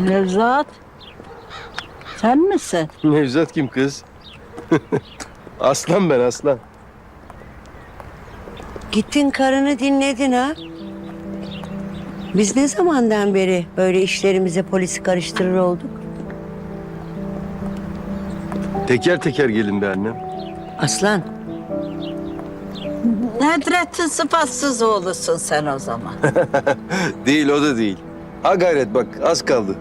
Nevzat. Sen misin? Nevzat kim kız? aslan ben aslan. Gittin karını dinledin ha? Biz ne zamandan beri böyle işlerimize polisi karıştırır olduk? Teker teker gelin be annem. Aslan, Nedret'in sıfatsız oğlusun sen o zaman. Değil o da değil. Ha gayret bak az kaldı.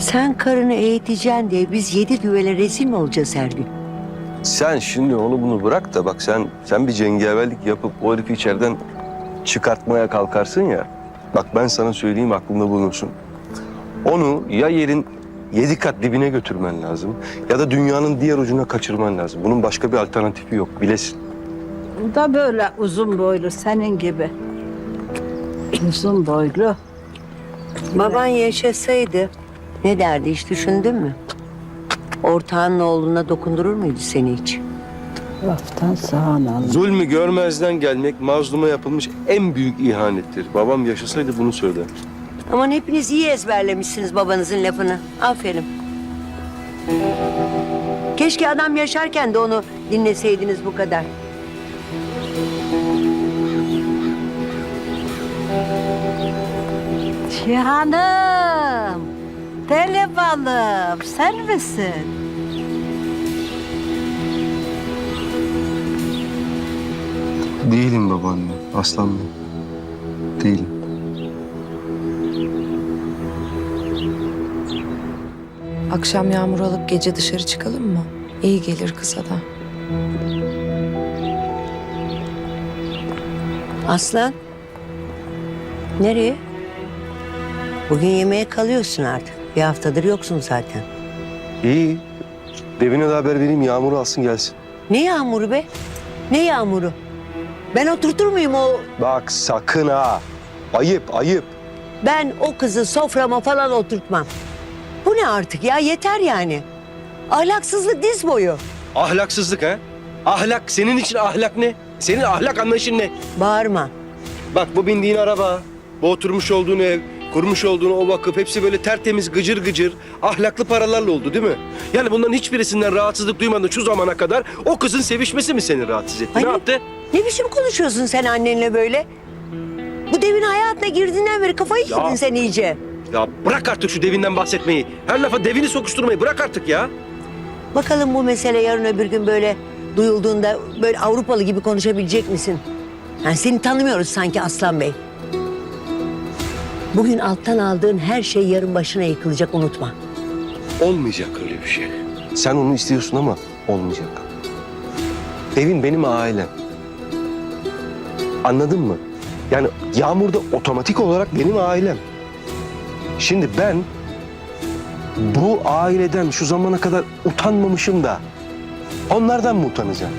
Sen karını eğiteceksin diye biz yedi düvele rezil mi olacağız her gün? Sen şimdi onu bunu bırak da bak sen sen bir cengaverlik yapıp o herifi içeriden çıkartmaya kalkarsın ya. Bak ben sana söyleyeyim aklında bulunsun. Onu ya yerin yedi kat dibine götürmen lazım ya da dünyanın diğer ucuna kaçırman lazım. Bunun başka bir alternatifi yok bilesin. Bu da böyle uzun boylu senin gibi. Uzun boylu. Baban yaşasaydı ne derdi hiç düşündün mü? Ortağının oğluna dokundurur muydu seni hiç? Laftan sağan Allah. Zulmü görmezden gelmek mazluma yapılmış en büyük ihanettir. Babam yaşasaydı bunu söyler. Aman hepiniz iyi ezberlemişsiniz babanızın lafını. Aferin. Keşke adam yaşarken de onu dinleseydiniz bu kadar. Cihanım. Deli balım sen misin? Değilim babaanne, aslan ben. Değilim. Akşam yağmur alıp gece dışarı çıkalım mı? İyi gelir kıza da. Aslan. Nereye? Bugün yemeğe kalıyorsun artık. Bir haftadır yoksun zaten. İyi. Devine de haber vereyim, yağmuru alsın gelsin. Ne yağmuru be? Ne yağmuru? Ben oturtur muyum o... Bak sakın ha. Ayıp, ayıp. Ben o kızı soframa falan oturtmam. Bu ne artık ya? Yeter yani. Ahlaksızlık diz boyu. Ahlaksızlık ha? Ahlak, senin için ahlak ne? Senin ahlak anlayışın ne? Bağırma. Bak bu bindiğin araba, bu oturmuş olduğun ev, kurmuş olduğun o vakıf hepsi böyle tertemiz, gıcır gıcır, ahlaklı paralarla oldu değil mi? Yani bunların hiçbirisinden rahatsızlık duymadın şu zamana kadar o kızın sevişmesi mi seni rahatsız etti? Hayır. Ne yaptı? Ne biçim konuşuyorsun sen annenle böyle? Bu devin hayatına girdiğinden beri kafayı Ya. yedin sen iyice. Ya bırak artık şu devinden bahsetmeyi. Her lafa devini sokuşturmayı bırak artık ya. Bakalım bu mesele yarın öbür gün böyle duyulduğunda böyle Avrupalı gibi konuşabilecek misin? Yani seni tanımıyoruz sanki Aslan Bey. Bugün alttan aldığın her şey yarın başına yıkılacak unutma. Olmayacak öyle bir şey. Sen onu istiyorsun ama olmayacak. Evin benim ailem. Anladın mı? Yani Yağmur da otomatik olarak benim ailem. Şimdi ben bu aileden şu zamana kadar utanmamışım da onlardan mı utanacağım?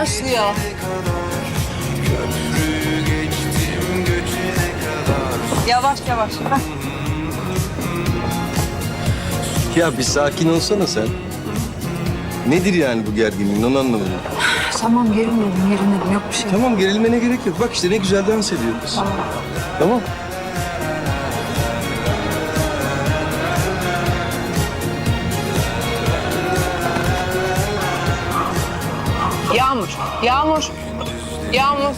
Başlıyor. Yavaş yavaş. Ya bir sakin olsana sen. Nedir yani bu gerginliğin onu anlamadım. Tamam gerilmedim gerilmedim yok bir şey. Tamam gerilmene gerek yok. Bak işte ne güzel dans ediyor kız. Tamam. Yağmur, Yağmur,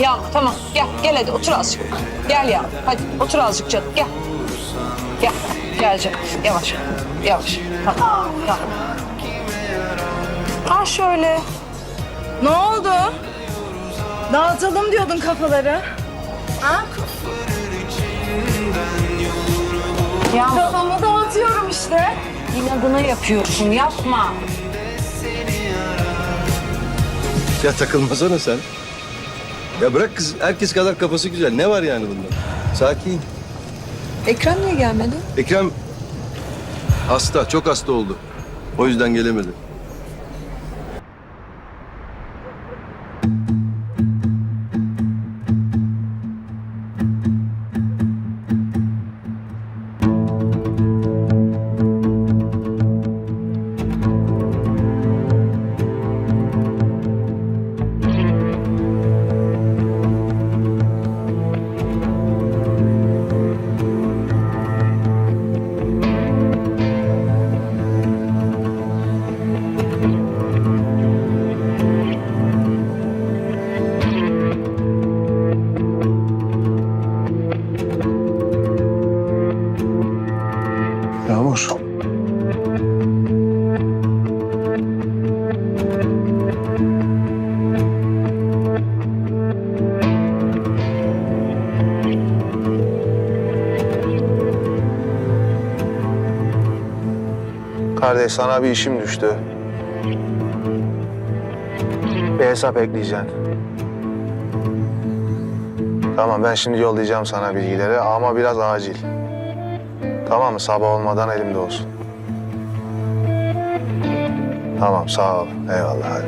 Yağmur. Tamam gel gel hadi otur azıcık. Gel Yağmur hadi otur azıcık canım gel. Gel gel canım yavaş yavaş tamam tamam. Ha şöyle. Ne oldu? Dağıtalım diyordun kafaları. Yağmur Kafamı dağıtıyorum işte. inadına yapıyorsun yapma. Ya takılmasana sen. Ya bırak kız herkes kadar kafası güzel. Ne var yani bunda? Sakin. Ekrem niye gelmedi? Ekrem hasta, çok hasta oldu. O yüzden gelemedi. Kardeş sana bir işim düştü. Bir hesap ekleyeceksin. Tamam ben şimdi yollayacağım sana bilgileri ama biraz acil. Tamam mı? Sabah olmadan elimde olsun. Tamam sağ ol. Eyvallah hadi.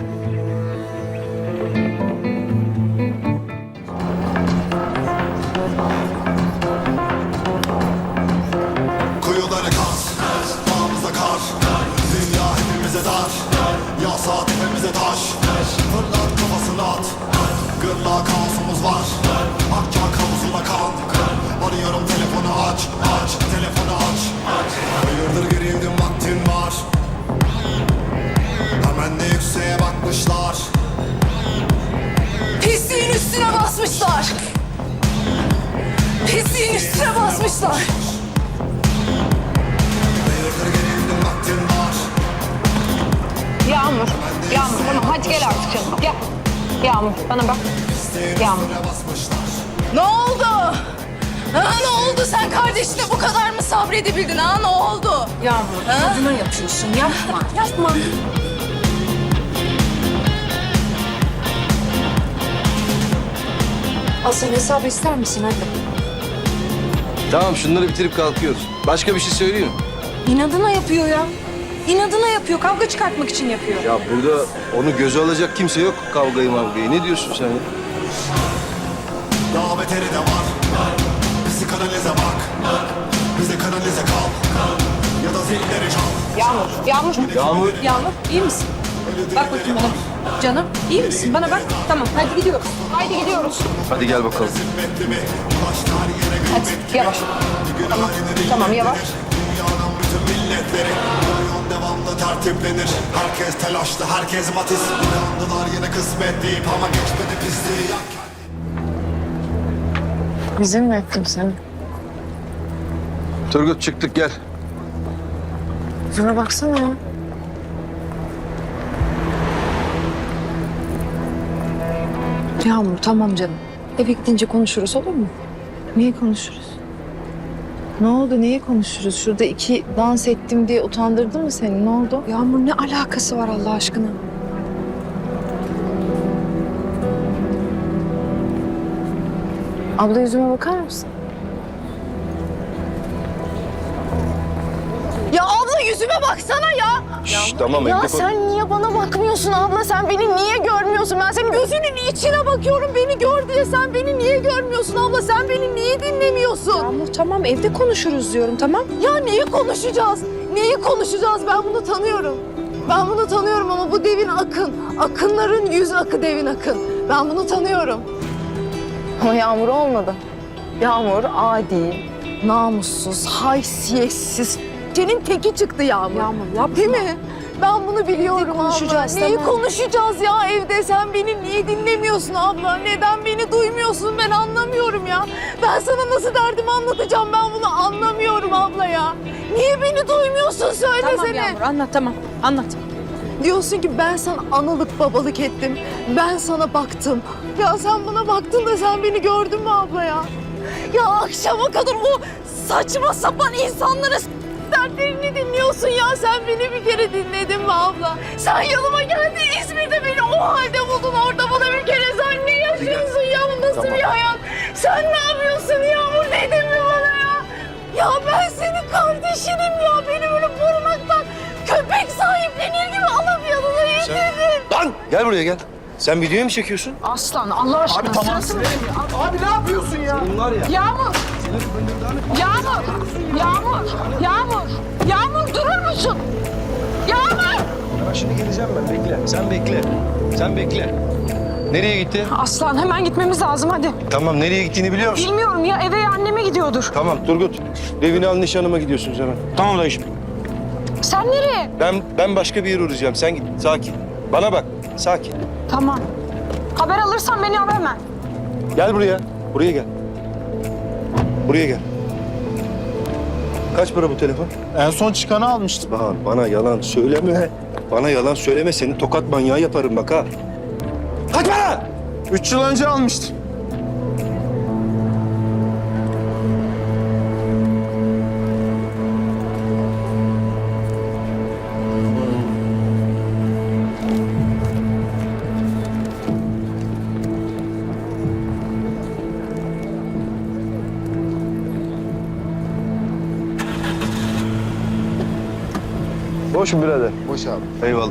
Basmışlar. Yağmur, Yağmur tamam hadi gel artık canım gel. Yağmur bana bak. Yağmur. Ne oldu? Ha, ne oldu? Sen kardeşine bu kadar mı sabredebildin ha? Ne oldu? Yağmur inadına yapıyorsun yapma. Yapma. Asıl hesabı ister misin hadi? Tamam şunları bitirip kalkıyoruz. Başka bir şey söyleyeyim. İnadına yapıyor ya. İnadına yapıyor. Kavga çıkartmak için yapıyor. Ya burada onu göze alacak kimse yok kavgayı mavgayı. Ne diyorsun sen ya? Daha beteri de var Bizi kanalize bak Bize kanalize kal Ya da zilleri çal Yağmur, Yağmur. Yağmur. Yağmur iyi misin? Bak bakayım bana. Canım iyi misin? Bana bak. Tamam hadi gidiyoruz. Haydi gidiyoruz. Hadi gel bakalım. Hadi yavaş. Tamam, yenilir. yavaş. Devamlı tertiplenir Herkes telaşlı, herkes matiz Uyandılar yine kısmet deyip ama geçmedi pisliği Bizim mi ettim seni? Turgut çıktık gel. Şuna baksana ya. Yağmur tamam canım. Eve gidince konuşuruz olur mu? Niye konuşuruz? Ne oldu? Niye konuşuruz? Şurada iki dans ettim diye utandırdı mı seni? Ne oldu? Yağmur ne alakası var Allah aşkına? Abla yüzüme bakar mısın? Yüzüme baksana ya. Şşş tamam Ya evde sen niye bana bakmıyorsun abla? Sen beni niye görmüyorsun? Ben senin gözünün içine bakıyorum. Beni gör diye sen beni niye görmüyorsun abla? Sen beni niye dinlemiyorsun? Yağmur tamam evde konuşuruz diyorum tamam. Ya neyi konuşacağız? Neyi konuşacağız? Ben bunu tanıyorum. Ben bunu tanıyorum ama bu devin akın. Akınların yüz akı devin akın. Ben bunu tanıyorum. Ama Yağmur olmadı. Yağmur adi, namussuz, haysiyetsiz. Senin teki çıktı Yağmur. Yağmur yapma. Değil mi? Ben bunu biliyorum Hadi konuşacağız, abla. Neyi tamam. konuşacağız ya evde? Sen beni niye dinlemiyorsun abla? Neden beni duymuyorsun? Ben anlamıyorum ya. Ben sana nasıl derdimi anlatacağım? Ben bunu anlamıyorum abla ya. Niye beni duymuyorsun? Söylesene. Tamam Yağmur anlat tamam anlat. Diyorsun ki ben sana analık babalık ettim. Ben sana baktım. Ya sen bana baktın da sen beni gördün mü abla ya? Ya akşama kadar o saçma sapan insanlara dertlerini dinliyorsun ya. Sen beni bir kere dinledin mi abla? Sen yanıma geldin İzmir'de beni o halde buldun orada bana bir kere sen ne yaşıyorsun ya? Bu nasıl bir hayat? Sen ne yapıyorsun Yağmur dedin mi bana ya? Ya ben senin kardeşinim ya. Beni böyle barınaktan köpek sahiplenir gibi alıp yanına indirdin. Lan gel buraya gel. Sen videoyu mu çekiyorsun? Aslan Allah aşkına. Abi tamam. Abi ne yapıyorsun ya? Bunlar ya. Yağmur. Yağmur. Yağmur. Yağmur. Yağmur durur musun? Yağmur. Ya şimdi geleceğim ben bekle. Sen bekle. Sen bekle. Nereye gitti? Aslan hemen gitmemiz lazım hadi. Tamam nereye gittiğini biliyor musun? Bilmiyorum ya eve ya anneme gidiyordur. Tamam Turgut. Devini al nişanıma gidiyorsunuz hemen. Tamam dayıcım. Sen nereye? Ben ben başka bir yere uğrayacağım. Sen git. Sakin. Bana bak. Sakin. Tamam. Haber alırsan beni ara hemen. Gel buraya. Buraya gel. Buraya gel. Kaç para bu telefon? En son çıkanı almıştım. Bahar bana yalan söyleme. Bana yalan söyleme seni tokat manyağı yaparım bak ha. Kaç para? Üç yıl önce almıştım. Mu birader? Boş abi. Eyvallah.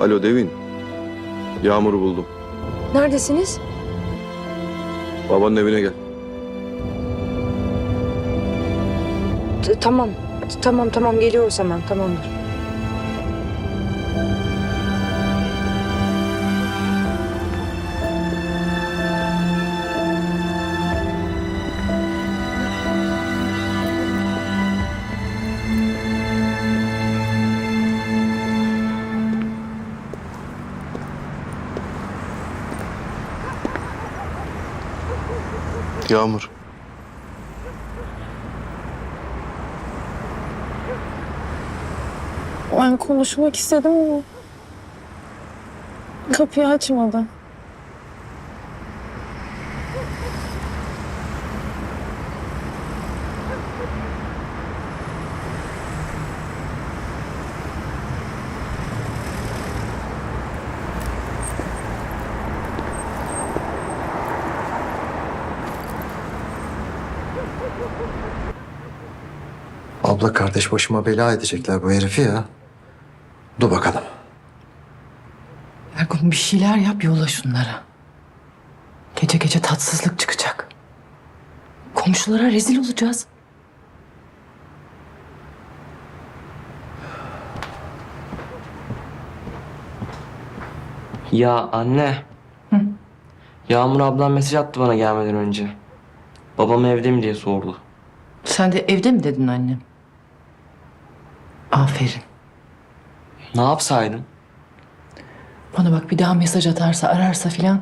Alo Devin. Yağmur'u buldum. Neredesiniz? Babanın evine gel. tamam. Tamam tamam geliyoruz hemen tamamdır. Yağmur. Ben konuşmak istedim ama kapıyı açmadı. Abla kardeş başıma bela edecekler bu herifi ya. Dur bakalım. Ergun bir şeyler yap yolla şunlara. Gece gece tatsızlık çıkacak. Komşulara rezil olacağız. Ya anne. Yağmur ablam mesaj attı bana gelmeden önce. Babam evde mi diye sordu. Sen de evde mi dedin annem? Aferin. Ne yapsaydım? Bana bak bir daha mesaj atarsa ararsa filan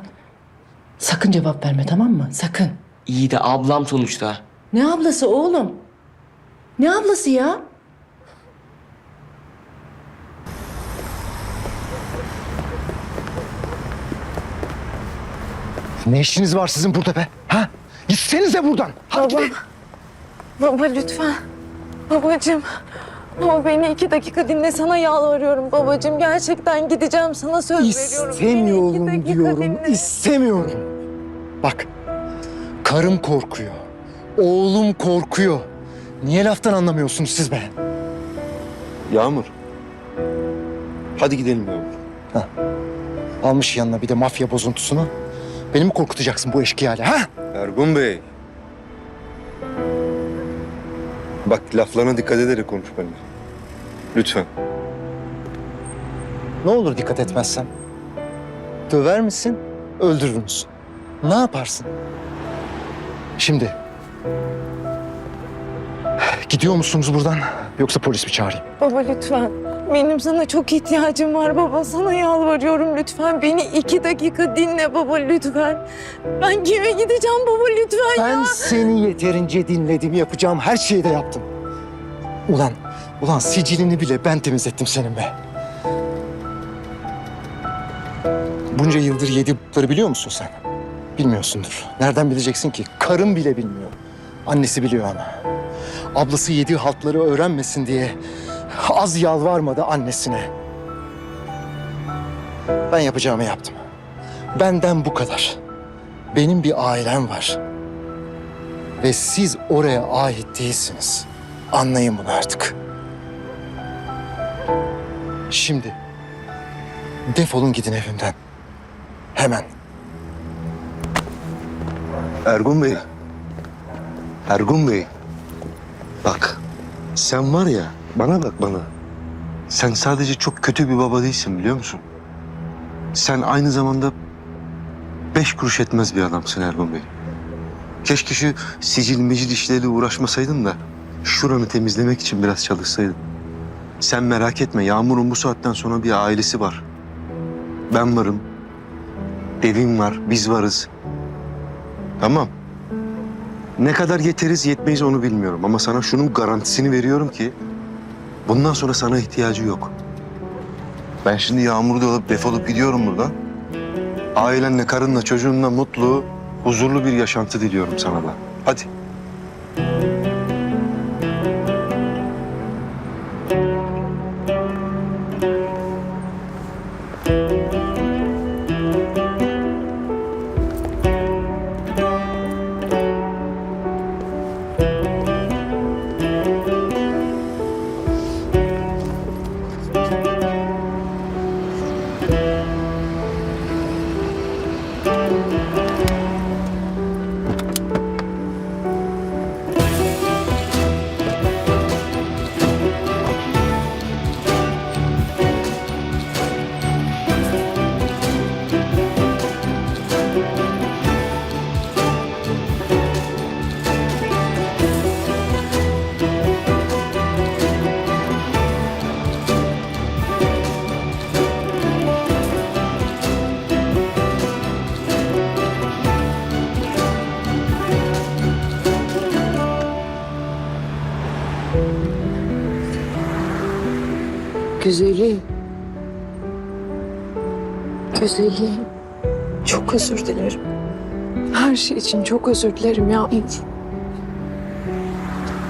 sakın cevap verme tamam mı? Sakın. İyi de ablam sonuçta. Ne ablası oğlum? Ne ablası ya? Ne işiniz var sizin burada be? Ha? Gitsenize buradan. Hadi Baba. Baba lütfen. Babacığım. Ama beni iki dakika dinle sana yalvarıyorum babacığım. Gerçekten gideceğim sana söz veriyorum. Beni iki İstemiyorum dakika diyorum. dinle. İstemiyorum. Bak. Karım korkuyor. Oğlum korkuyor. Niye laftan anlamıyorsunuz siz be? Yağmur. Hadi gidelim Yağmur. Almış yanına bir de mafya bozuntusunu. Beni mi korkutacaksın bu eşkıyayla ha? Ergun Bey. Bak laflarına dikkat ederek konuş benimle. Lütfen. Ne olur dikkat etmezsem? Döver misin, öldürür müsün? Ne yaparsın? Şimdi... Gidiyor musunuz buradan yoksa polis mi çağırayım? Baba lütfen. Benim sana çok ihtiyacım var baba. Sana yalvarıyorum lütfen. Beni iki dakika dinle baba lütfen. Ben kime gideceğim baba lütfen Ben ya. seni yeterince dinledim. Yapacağım her şeyi de yaptım. Ulan, ulan sicilini bile ben temizlettim senin be. Bunca yıldır yedi b**ları biliyor musun sen? Bilmiyorsundur. Nereden bileceksin ki? Karın bile bilmiyor. Annesi biliyor ama. Ablası yediği haltları öğrenmesin diye az yalvarmadı annesine. Ben yapacağımı yaptım. Benden bu kadar. Benim bir ailem var. Ve siz oraya ait değilsiniz. Anlayın bunu artık. Şimdi defolun gidin evimden. Hemen. Ergun Bey. Ergun Bey. Bak. Sen var ya bana bak bana. Sen sadece çok kötü bir baba değilsin biliyor musun? Sen aynı zamanda beş kuruş etmez bir adamsın Ergun Bey. Keşke şu sicil mecil işleriyle uğraşmasaydın da şuranı temizlemek için biraz çalışsaydın. Sen merak etme Yağmur'un bu saatten sonra bir ailesi var. Ben varım. Devin var, biz varız. Tamam. Ne kadar yeteriz yetmeyiz onu bilmiyorum ama sana şunun garantisini veriyorum ki bundan sonra sana ihtiyacı yok. Ben şimdi yağmurda olup defolup gidiyorum buradan. Ailenle, karınla, çocuğunla mutlu, huzurlu bir yaşantı diliyorum sana da. Hadi. Güzelim. Çok özür dilerim. Her şey için çok özür dilerim Yağmur.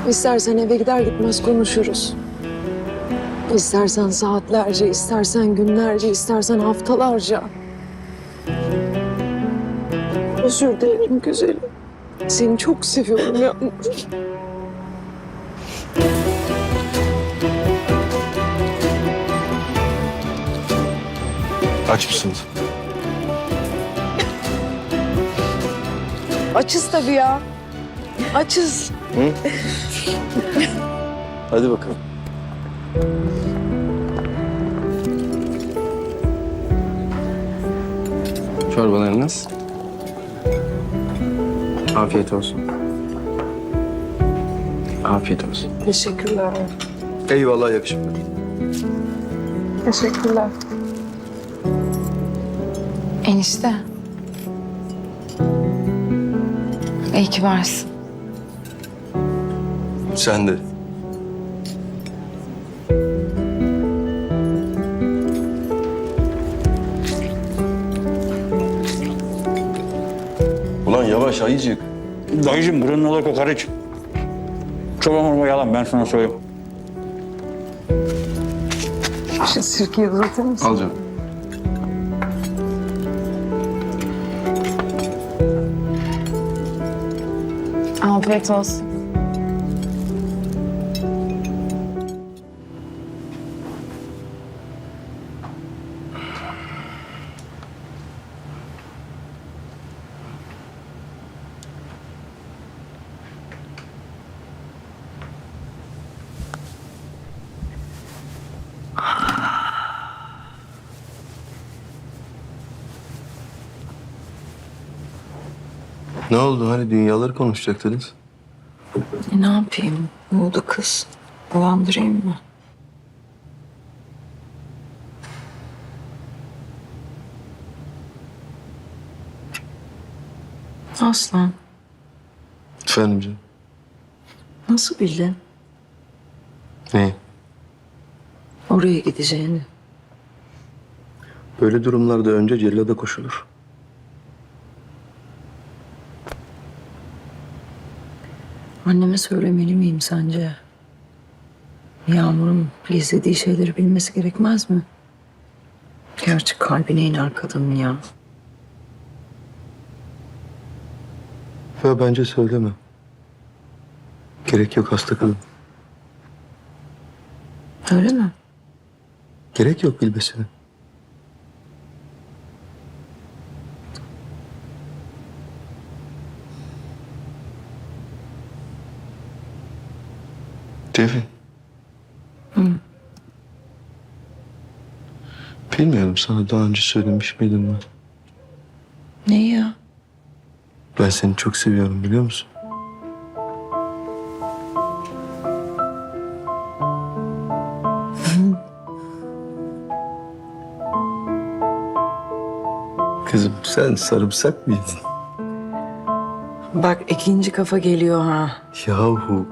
İstersen eve gider gitmez konuşuruz. İstersen saatlerce, istersen günlerce, istersen haftalarca. Özür dilerim güzelim. Seni çok seviyorum Yağmur. Aç mısınız? Açız tabii ya. Açız. Hadi bakalım. Çorbalarınız. Afiyet olsun. Afiyet olsun. Teşekkürler. Eyvallah yakışıklı. Teşekkürler. Enişte. İyi ki varsın. Sen de. Ulan yavaş ayıcık. Dayıcım buranın ola kokoreç. Çoban olma yalan ben sana söyleyeyim. Şu sirkeyi uzatır mısın? Al Afiyet olsun. Ne oldu hani dünyaları konuşacaktınız? Ne yapayım? Uyudu kız. Uyandırayım mı? Aslan, Efendim canım. nasıl bildin Ne? oraya gideceğini? Böyle durumlarda önce cellada koşulur. Anneme söylemeli miyim sence? Yağmur'un gizlediği şeyleri bilmesi gerekmez mi? Gerçi kalbine iner kadının ya. Ya bence söyleme. Gerek yok hasta kadın. Öyle mi? Gerek yok bilmesine. Devin. Hı. Bilmiyorum sana daha önce söylemiş miydim ben? Ne ya? Ben seni çok seviyorum biliyor musun? Kızım sen sarımsak mıydın? Bak ikinci kafa geliyor ha. Yahu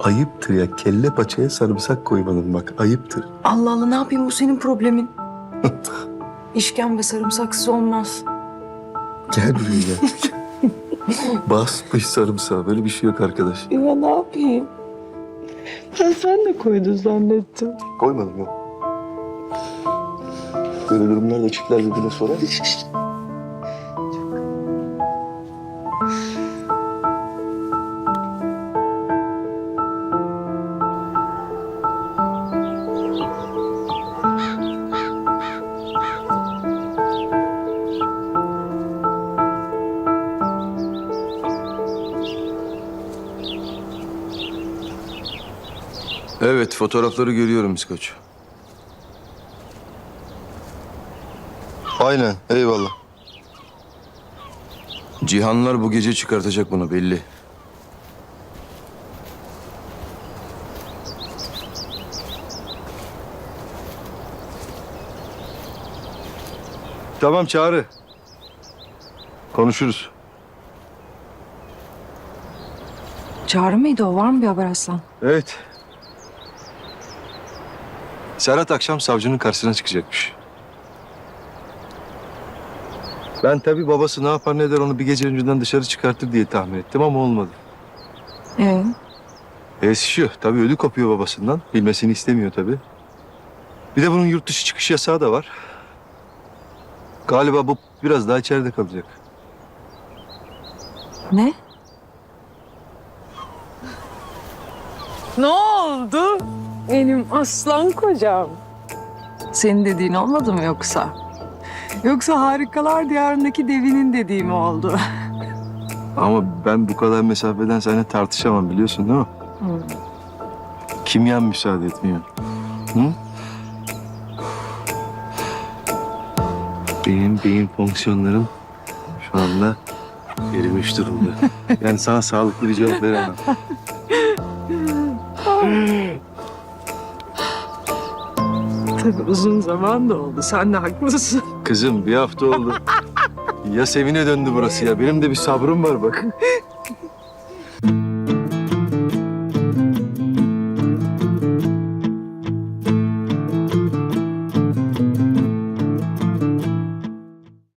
ayıptır ya kelle paçaya sarımsak koymanın bak ayıptır. Allah Allah ne yapayım bu senin problemin. İşkembe sarımsaksız olmaz. Gel buraya gel. Basmış sarımsağı böyle bir şey yok arkadaş. Ya ne yapayım? Ben sen de koydun zannettim. Koymadım yok. Böyle durumlarda çiftler birbirine sorar. fotoğrafları görüyorum İskoç. Aynen, eyvallah. Cihanlar bu gece çıkartacak bunu belli. Tamam Çağrı. Konuşuruz. Çağrı mıydı o? Var mı bir haber Aslan? Evet. Serhat akşam savcının karşısına çıkacakmış. Ben tabii babası ne yapar ne eder onu bir gece önceden dışarı çıkartır diye tahmin ettim ama olmadı. Ee? Şu, tabii ödü kopuyor babasından. Bilmesini istemiyor tabii. Bir de bunun yurt dışı çıkış yasağı da var. Galiba bu biraz daha içeride kalacak. Ne? Ne oldu? Benim aslan kocam. Senin dediğin olmadı mı yoksa? Yoksa harikalar diyarındaki devinin dediği mi oldu? Ama ben bu kadar mesafeden seninle tartışamam biliyorsun değil mi? Kimyan müsaade etmiyor. Hı? Benim beyin fonksiyonlarım şu anda erimiş durumda. Yani sana sağlıklı bir cevap veremem. Uzun zaman da oldu. Sen de haklısın. Kızım bir hafta oldu. Ya sevine döndü burası ya. Benim de bir sabrım var bak.